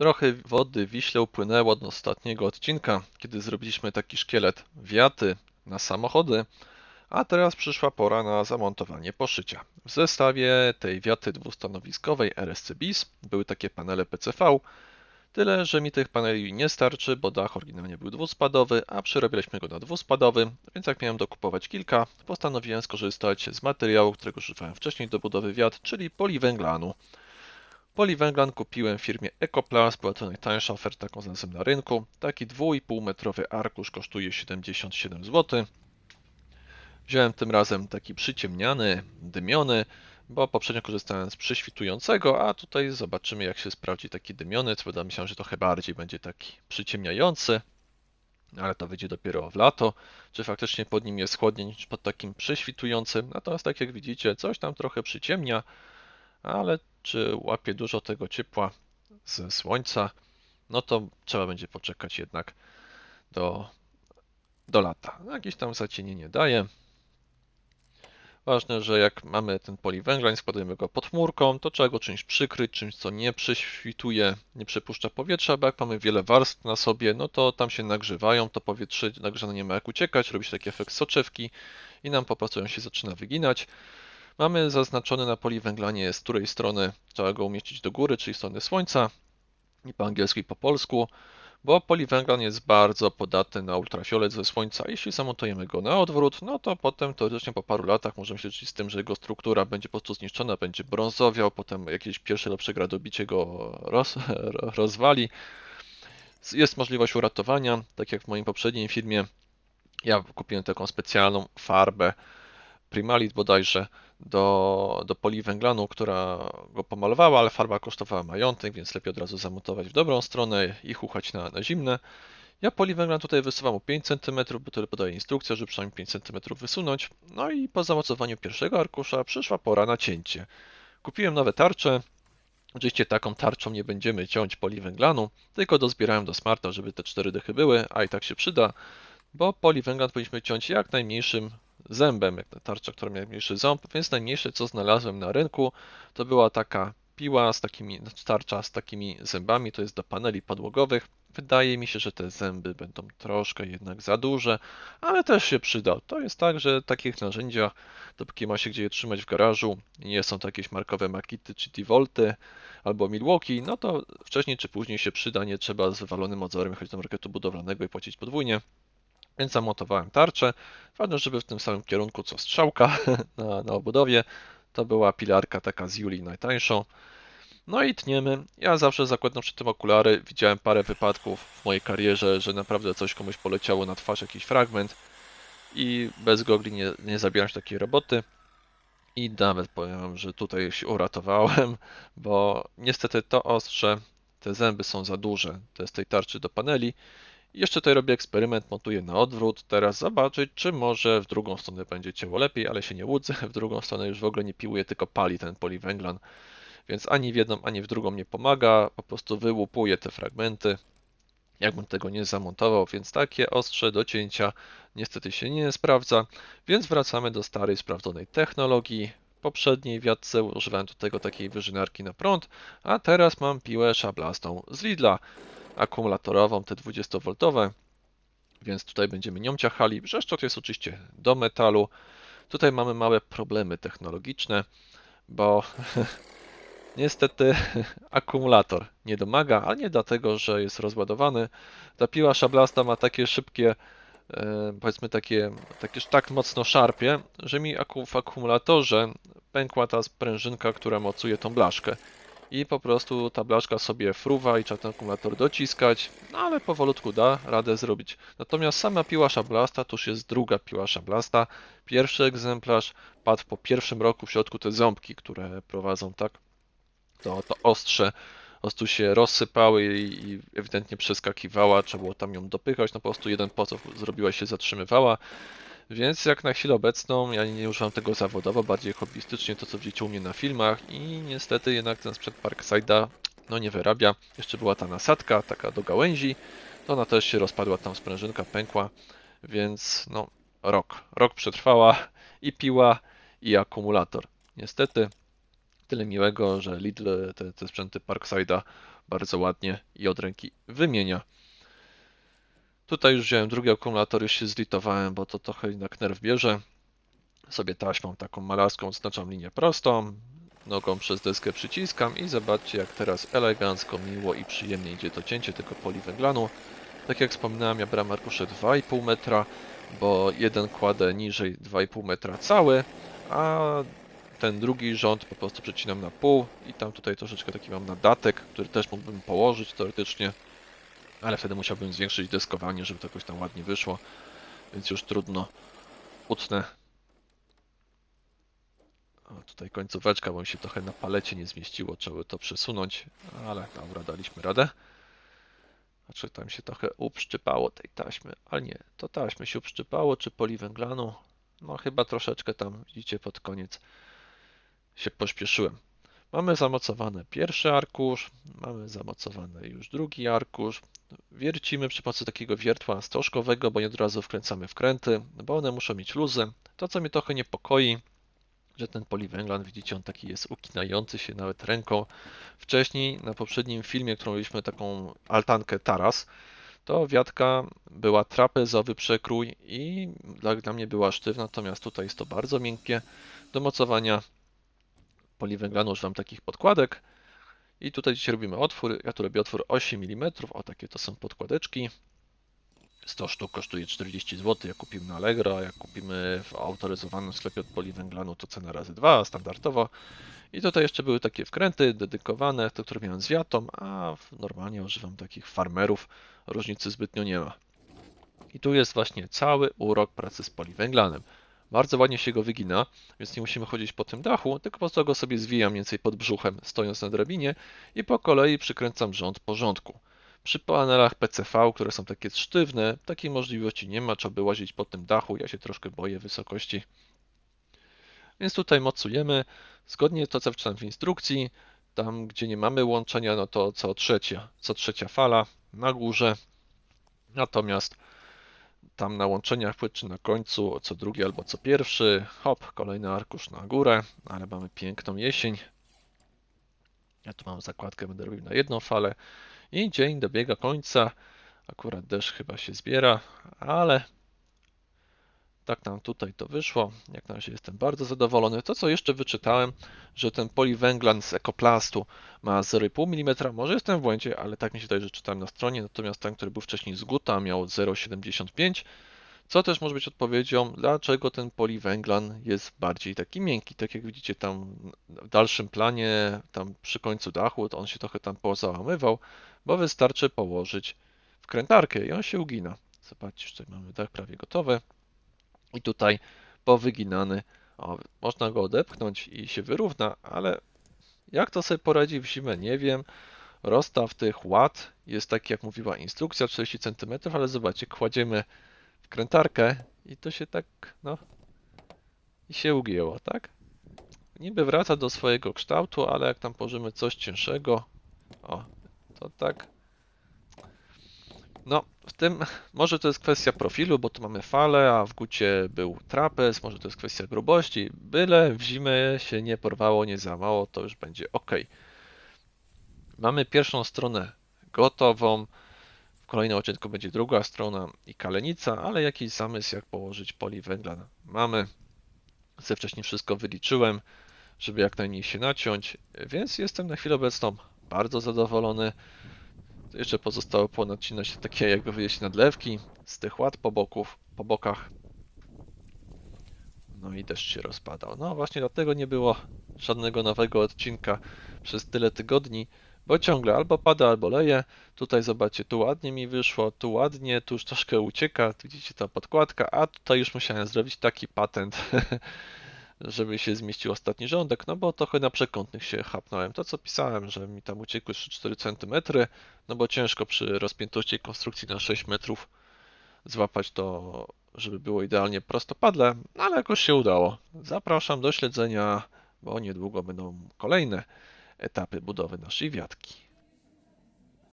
Trochę wody w Wiśle upłynęło od ostatniego odcinka, kiedy zrobiliśmy taki szkielet wiaty na samochody, a teraz przyszła pora na zamontowanie poszycia. W zestawie tej wiaty dwustanowiskowej RSC BIS były takie panele PCV, tyle że mi tych paneli nie starczy, bo dach oryginalnie był dwuspadowy, a przerobiliśmy go na dwuspadowy, więc jak miałem dokupować kilka, postanowiłem skorzystać z materiału, którego używałem wcześniej do budowy wiat, czyli poliwęglanu. Poliwęglan kupiłem w firmie Ecoplast, była to najtańsza oferta, znalazłem na rynku. Taki 2,5 metrowy arkusz kosztuje 77 zł. Wziąłem tym razem taki przyciemniany, dymiony, bo poprzednio korzystałem z prześwitującego, a tutaj zobaczymy jak się sprawdzi taki dymiony. Co prawda myślałem, że trochę bardziej będzie taki przyciemniający, ale to wyjdzie dopiero w lato, czy faktycznie pod nim jest chłodniej niż pod takim prześwitującym. Natomiast tak jak widzicie, coś tam trochę przyciemnia, ale czy łapie dużo tego ciepła ze słońca, no to trzeba będzie poczekać jednak do, do lata. No, Jakieś tam zacienienie daje. Ważne, że jak mamy ten poliwęglań, składamy go pod chmurką, to trzeba go czymś przykryć, czymś co nie prześwituje, nie przepuszcza powietrza, bo jak mamy wiele warstw na sobie, no to tam się nagrzewają, to powietrze nagrzane nie ma jak uciekać, robi się taki efekt soczewki i nam po prostu się zaczyna wyginać. Mamy zaznaczone na poliwęglanie, z której strony trzeba go umieścić do góry, czyli strony słońca, i po angielsku i po polsku, bo poliwęglan jest bardzo podatny na ultrafiolet ze słońca. Jeśli zamontujemy go na odwrót, no to potem teoretycznie po paru latach możemy się liczyć z tym, że jego struktura będzie po prostu zniszczona, będzie brązowiał, potem jakieś pierwsze lepsze gradobicie go roz, rozwali. Jest możliwość uratowania, tak jak w moim poprzednim filmie. Ja kupiłem taką specjalną farbę Primalit bodajże do, do poliwęglanu, która go pomalowała, ale farba kosztowała majątek, więc lepiej od razu zamontować w dobrą stronę i chuchać na, na zimne. Ja poliwęglan tutaj wysuwam o 5 cm, bo tyle podaje instrukcja, żeby przynajmniej 5 cm wysunąć. No i po zamocowaniu pierwszego arkusza przyszła pora na cięcie. Kupiłem nowe tarcze. Oczywiście taką tarczą nie będziemy ciąć poliwęglanu, tylko dozbierałem do smarta, żeby te cztery dychy były, a i tak się przyda, bo poliwęglan powinniśmy ciąć jak najmniejszym zębem, jak ta tarcza, która miała mniejszy ząb, więc najmniejsze co znalazłem na rynku to była taka piła z takimi, tarcza z takimi zębami, to jest do paneli podłogowych. Wydaje mi się, że te zęby będą troszkę jednak za duże, ale też się przyda. To jest tak, że takich narzędziach, dopóki ma się gdzie je trzymać w garażu, nie są to jakieś markowe Makity czy T-Volty albo Milwaukee, no to wcześniej czy później się przyda, nie trzeba z wywalonym odzorem chodzić do marketu budowlanego i płacić podwójnie. Więc zamontowałem tarczę. Ważne, żeby w tym samym kierunku co strzałka na, na obudowie. To była pilarka taka z Julii najtańszą. No i tniemy. Ja zawsze zakładam przy tym okulary. Widziałem parę wypadków w mojej karierze, że naprawdę coś komuś poleciało na twarz, jakiś fragment. I bez gogli nie, nie zabieram się takiej roboty. I nawet powiem, że tutaj się uratowałem, bo niestety to ostrze, te zęby są za duże. To jest tej tarczy do paneli. Jeszcze tutaj robię eksperyment, montuję na odwrót. Teraz zobaczyć, czy może w drugą stronę będzie cięło lepiej, ale się nie łudzę. W drugą stronę już w ogóle nie piłuję, tylko pali ten poliwęglan. Więc ani w jedną, ani w drugą nie pomaga. Po prostu wyłupuję te fragmenty. Jakbym tego nie zamontował, więc takie ostrze do cięcia niestety się nie sprawdza. Więc wracamy do starej, sprawdzonej technologii. Poprzedniej wiatce używałem do tego takiej wyżynarki na prąd, a teraz mam piłę szablastą z Lidla akumulatorową, te 20V, więc tutaj będziemy nią ciachali. Brzeszczot jest oczywiście do metalu. Tutaj mamy małe problemy technologiczne, bo niestety akumulator nie domaga, ale nie dlatego, że jest rozładowany. Ta piła szablasta ma takie szybkie, powiedzmy takie, takie tak mocno szarpie, że mi w akumulatorze pękła ta sprężynka, która mocuje tą blaszkę i po prostu ta blaszka sobie fruwa i trzeba ten akumulator dociskać, no ale powolutku da radę zrobić. Natomiast sama piła szablasta to już jest druga piła szablasta. Pierwszy egzemplarz padł po pierwszym roku w środku te ząbki, które prowadzą tak to, to ostrze. Po prostu się rozsypały i, ewidentnie przeskakiwała, trzeba było tam ją dopychać, no po prostu jeden pocew zrobiła się zatrzymywała. Więc jak na chwilę obecną, ja nie używam tego zawodowo, bardziej hobbystycznie, to co widzicie u mnie na filmach i niestety jednak ten sprzęt Parkside'a no nie wyrabia. Jeszcze była ta nasadka, taka do gałęzi, to ona też się rozpadła, tam sprężynka pękła, więc no rok, rok przetrwała i piła i akumulator. Niestety Tyle miłego, że Lidl te, te sprzęty Parkside'a bardzo ładnie i od ręki wymienia. Tutaj już wziąłem drugi akumulator, już się zlitowałem, bo to trochę jednak nerw bierze. Sobie taśmą taką malarską oznaczam linię prostą, nogą przez deskę przyciskam i zobaczcie jak teraz elegancko, miło i przyjemnie idzie to cięcie tego poliwęglanu. Tak jak wspominałem, ja brałem arkusze 2,5 metra, bo jeden kładę niżej 2,5 metra cały, a ten drugi rząd po prostu przecinam na pół i tam tutaj troszeczkę taki mam nadatek, który też mógłbym położyć teoretycznie, ale wtedy musiałbym zwiększyć deskowanie, żeby to jakoś tam ładnie wyszło, więc już trudno. Utnę. O, tutaj końcóweczka, bo mi się trochę na palecie nie zmieściło, trzeba by to przesunąć, ale dobra, daliśmy radę. Znaczy tam się trochę upszczypało tej taśmy, ale nie, to taśmy się upszczypało, czy poliwęglanu? No chyba troszeczkę tam, widzicie, pod koniec się pośpieszyłem. Mamy zamocowany pierwszy arkusz, mamy zamocowany już drugi arkusz. Wiercimy przy pomocy takiego wiertła stożkowego, bo nie od razu wkręcamy wkręty, bo one muszą mieć luzy. To, co mnie trochę niepokoi, że ten poliwęglan, widzicie, on taki jest ukinający się nawet ręką. Wcześniej, na poprzednim filmie, którą mieliśmy taką altankę taras, to wiatka była trapezowy przekrój i dla, dla mnie była sztywna, natomiast tutaj jest to bardzo miękkie. Do mocowania poliwęglanu używam takich podkładek. I tutaj dzisiaj robimy otwór. Ja tu robię otwór 8 mm. O, takie to są podkładeczki. 100 sztuk kosztuje 40 zł. Jak kupimy na Allegro, jak kupimy w autoryzowanym sklepie od poliwęglanu, to cena razy 2 standardowo. I tutaj jeszcze były takie wkręty dedykowane, te, które miałem z wiatą, a normalnie używam takich farmerów. Różnicy zbytnio nie ma. I tu jest właśnie cały urok pracy z poliwęglanem. Bardzo ładnie się go wygina, więc nie musimy chodzić po tym dachu, tylko po prostu go sobie zwijam mniej więcej pod brzuchem, stojąc na drabinie i po kolei przykręcam rząd porządku. Przy panelach PCV, które są takie sztywne, takiej możliwości nie ma, trzeba by łazić po tym dachu, ja się troszkę boję wysokości. Więc tutaj mocujemy, zgodnie to co wczytam w instrukcji, tam gdzie nie mamy łączenia, no to co trzecia, co trzecia fala na górze, natomiast tam na łączeniach płyt czy na końcu, co drugi albo co pierwszy, hop, kolejny arkusz na górę, ale mamy piękną jesień. Ja tu mam zakładkę, będę robił na jedną falę i dzień dobiega końca. Akurat deszcz chyba się zbiera, ale tak nam tutaj to wyszło. Jak na razie jestem bardzo zadowolony. To co jeszcze wyczytałem, że ten poliwęglan z ekoplastu ma 0,5 mm. Może jestem w błędzie, ale tak mi się daje, że czytałem na stronie. Natomiast ten, który był wcześniej z Guta miał 0,75 co też może być odpowiedzią, dlaczego ten poliwęglan jest bardziej taki miękki. Tak jak widzicie tam w dalszym planie, tam przy końcu dachu, to on się trochę tam pozałamywał, bo wystarczy położyć wkrętarkę i on się ugina. Zobaczcie, tutaj mamy dach prawie gotowy. I tutaj powyginany, o, można go odepchnąć i się wyrówna, ale jak to sobie poradzi w zimę, nie wiem. Rozstaw tych ład jest taki, jak mówiła instrukcja, 40 cm, ale zobaczcie, kładziemy wkrętarkę i to się tak, no, i się ugięło, tak? Niby wraca do swojego kształtu, ale jak tam położymy coś cięższego, o, to tak. No, tym, może to jest kwestia profilu, bo tu mamy falę, a w gucie był trapez, może to jest kwestia grubości, byle w zimę się nie porwało, nie zamało, to już będzie ok. Mamy pierwszą stronę gotową, w kolejnym odcinku będzie druga strona i kalenica, ale jakiś zamysł jak położyć poliwęglan mamy. Ze wcześniej wszystko wyliczyłem, żeby jak najmniej się naciąć, więc jestem na chwilę obecną bardzo zadowolony. Jeszcze pozostało ponacinać takie, jakby powiedzieć, nadlewki z tych ład po, boków, po bokach. No i deszcz się rozpadał. No właśnie dlatego nie było żadnego nowego odcinka przez tyle tygodni, bo ciągle albo pada, albo leje. Tutaj zobaczcie, tu ładnie mi wyszło, tu ładnie, tu już troszkę ucieka, widzicie ta podkładka, a tutaj już musiałem zrobić taki patent, żeby się zmieścił ostatni rządek, no bo trochę na przekątnych się chapnąłem. To co pisałem, że mi tam uciekły 3-4 cm, no bo ciężko przy rozpiętości konstrukcji na 6 metrów złapać to, żeby było idealnie prostopadle, no ale jakoś się udało. Zapraszam do śledzenia, bo niedługo będą kolejne etapy budowy naszej wiatki.